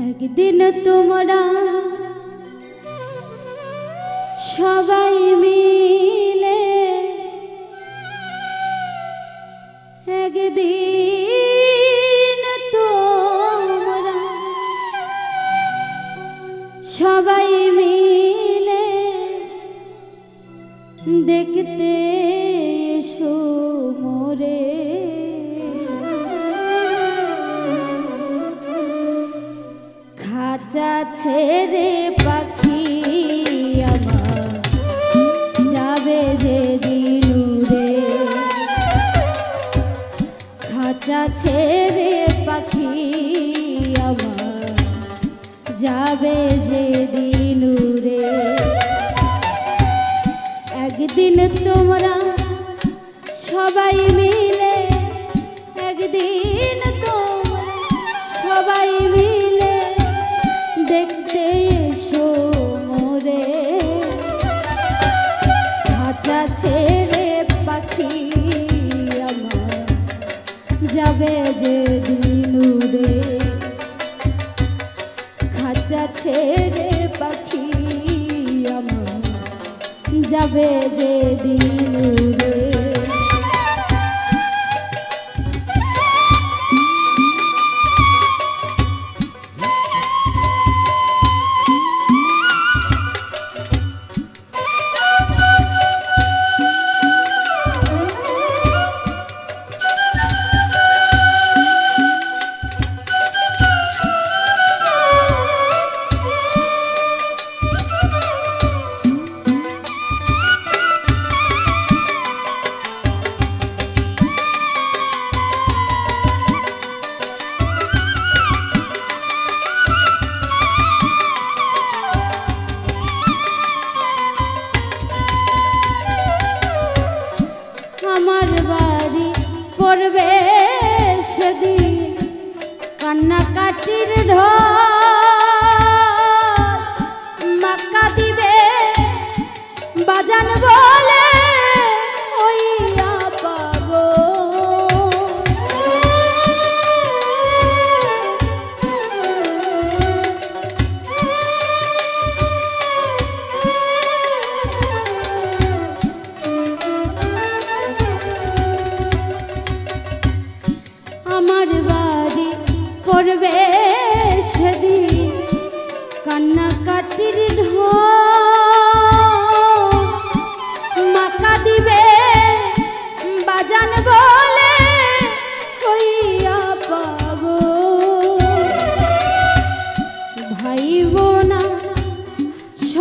একদিন তোমরা সবাই মিলে একদিন তোমরা সবাই মিলে দেখতে খাঁচা ছেড়ে পাখি আমার। যাবে যে দিনুরে খাঁচা ছেড়ে পাখি আমার। যাবে যে দিনুরে একদিন তোমরা সবাই যাবে যে দিনুরে খাঁচা ছেড়ে পাখি আমার যাবে যে দিনুরে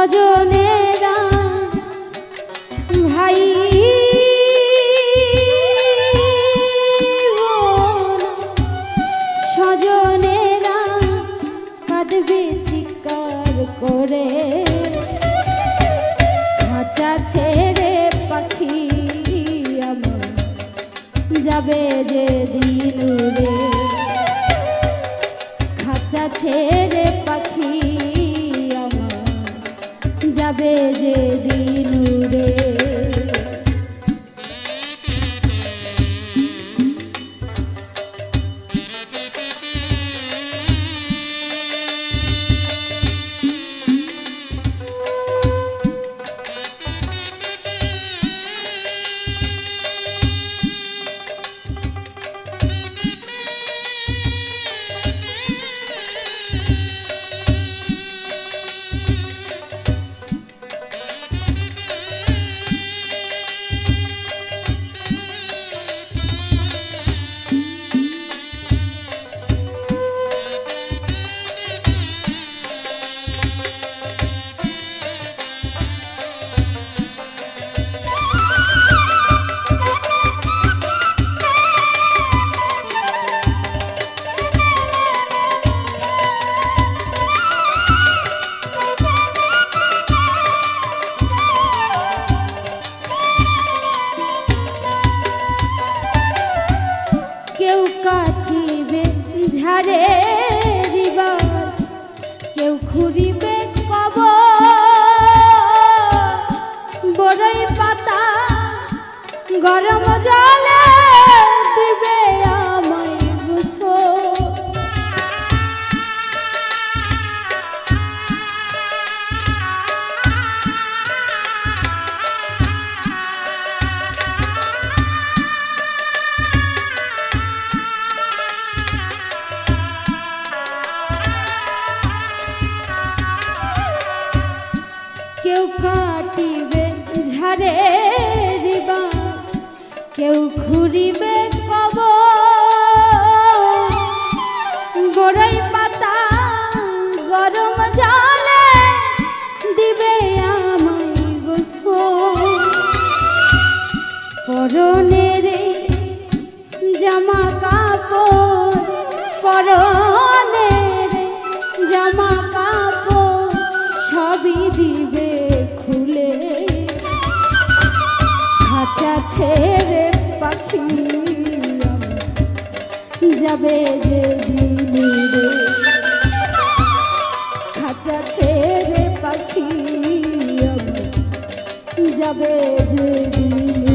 স্বজনেরা ভাই। স্বজনেরা কাঁদবে চিৎকার করে। খাঁচা ছেড়ে পাখি আমার যাবে যে দিনুরে খাঁচা ছেড়ে পাখি যাবে যে গরম জলে দিবে আমায় গোসল। কেউ কাটিবে ঝাড়ে কেউ ঘুরিবে কব গোড়াই পাতা গরম জলে দিবে আমায় গোসল। পরনের জামা কাপড় পরনের যাবে যে দিনে খাঁচা ছেড়ে পাখি যাবে যে দিনে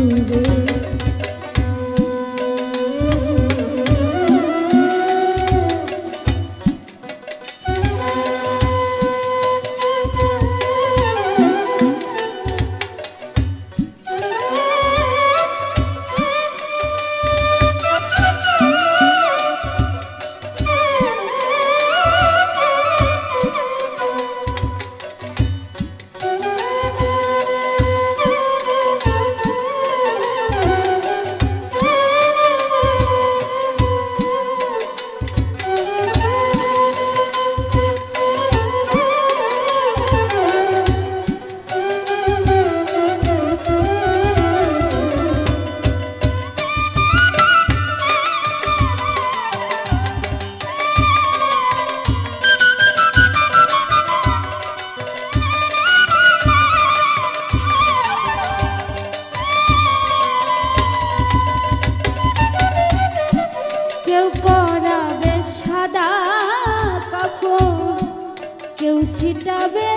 কেউ ছিটাবে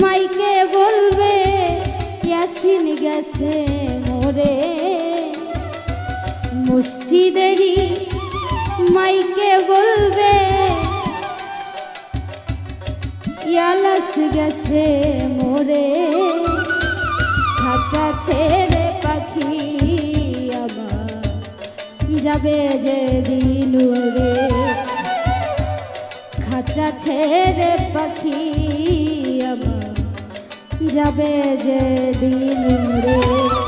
মাইকে বলবে গেছে মোরে। মসজিদেরই মাইকে বলবে গেছে মোরে। খাঁচা ছেড়ে পাখি যাবে যে দিন খাঁচা ছেড়ে পাখি আমার যাবে যে দিনুরে কেউ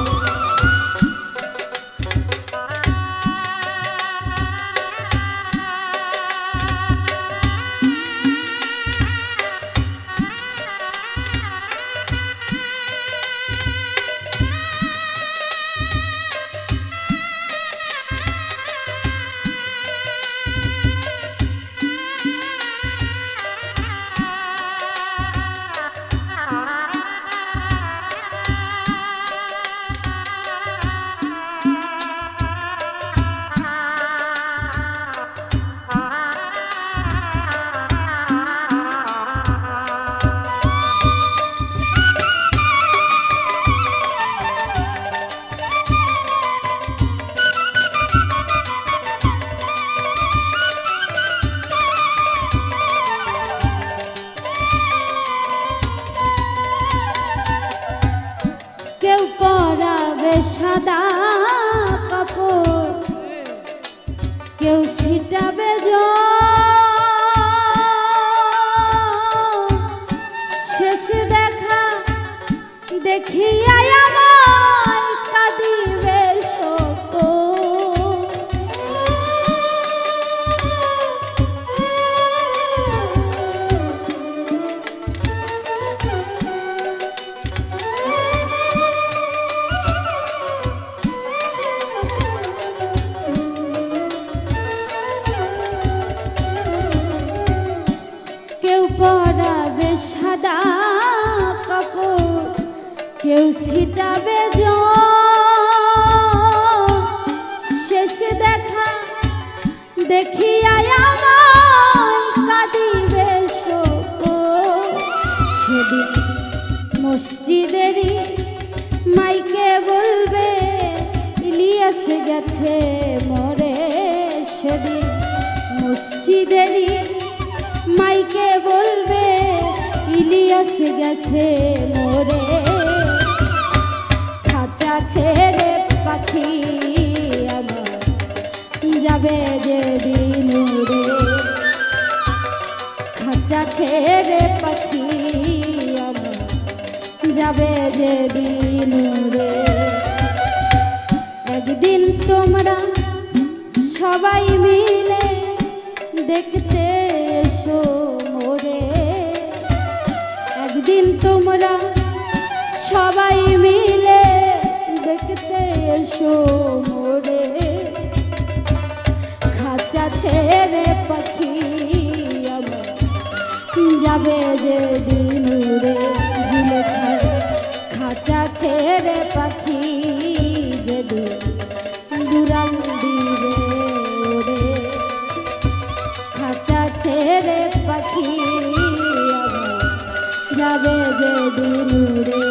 দেখিয়া কেউ ছিটাবে। শেষ দেখা আমায় কাঁদিবে সেদিন মসজিদেরই মাইকে বলবে, ইলিয়াস গেছে মরে। সেদিন মসজিদেরই মাইকে বলবে, ইলিয়াস গেছে মরে। যাবে একদিন তোমরা সবাই মিলে দেখতে এসো মোরে একদিন তোমরা সবাই রে পাখি যাবে যে দিন রে জিলেখার খাঁচা ছেড়ে পাখি যদি দুরাল দিবে রে খাঁচা ছেড়ে পাখি যাবে যে দিন রে